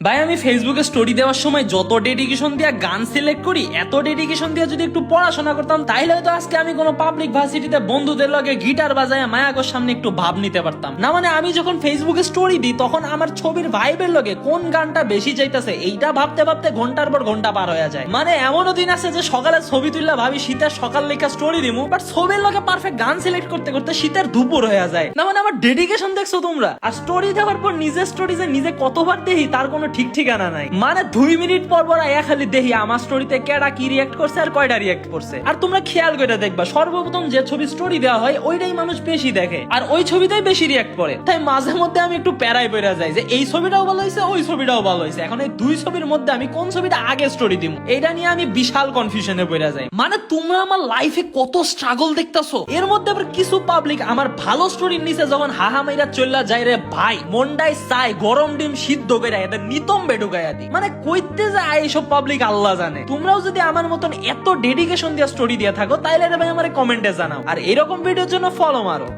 ভাই, আমি ফেসবুকে স্টোরি দেওয়ার সময় যত ডেডিকেশন দিয়ে গান সিলেক্ট করি, এত ডেডিকেশন দিয়ে যদি একটু পড়াশোনা করতাম, তাইলে হয়তো আজকে আমি কোনো পাবলিক ভার্সিটিতে বন্ধুদের লগে গিটার বাজায় মায়াগোর সামনে একটু ভাব নিতে পারতাম। না মানে আমি যখন ফেসবুকে স্টোরি দিই, তখন আমার ছবির ভাইবের লগে কোন গানটা বেশি চাইতেছে এইটা ভাবতে ভাবতে ঘণ্টার পর ঘণ্টা পার হয়ে যায়। মানে এমনও দিন আছে যে সকালে ছবি তুললা ভাবি শীতের সকাল লেখা স্টোরি দিমু বাট ছবির লগে পারফেক্ট গান সিলেক্ট করতে করতে শীতের দুপুর হয়ে যায়। না মানে আমার ডেডিকেশন দেখছ তোমরা? আর স্টোরি দেওয়ার পর নিজের স্টোরি যে নিজে কতবার দেখি, তার কোনো ঠিক ঠিকানা নাই। মানে দুই মিনিট পর পর আয়া খালি দেখি আমার স্টোরিতে কেডা কি রিয়াক্ট করছে আর কয়টা রিয়াক্ট করছে। আর তোমরা খেয়াল করে দেখবা, সর্বপ্রথম যে ছবি স্টোরি দেওয়া হয়, ওইটাই মানুষ বেশি দেখে। আর ওই ছবিটাই বেশি রিয়াক্ট করে। তাই মাঝে মধ্যে আমি একটু প্যারাই বেড়ে যাই যে, এই ছবিটাও ভালো হয়েছে ওই ছবিটাও ভালো হয়েছে এখন এই দুই ছবির মধ্যে আমি কোন ছবিটা আগে স্টোরি দিব এটা নিয়ে আমি বিশাল কনফিউশনে পড়ে যাই। মানে তোমরা আমার লাইফে কত স্ট্রাগল দেখতাছো? এর মধ্যে আবার কিছু পাবলিক আমার ভালো স্টোরির নিচে যখন হাহা মাইরা চল্লা যায় রে, ভাই, মন্ডাই চাই গরম ডিম সিদ্ধ করে এদের নিতম্বে ঢুকাইয়া দি মানে কইতে যায় এইসব পাবলিক আল্লাহ জানে। তোমরাও যদি আমার মতন এত ডেডিকেশন দিয়ে স্টোরি দিয়ে থাকো, তাইলে ভাই আমার কমেন্টে জানাও। আর এরকম ভিডিওর জন্য ফলো মারো।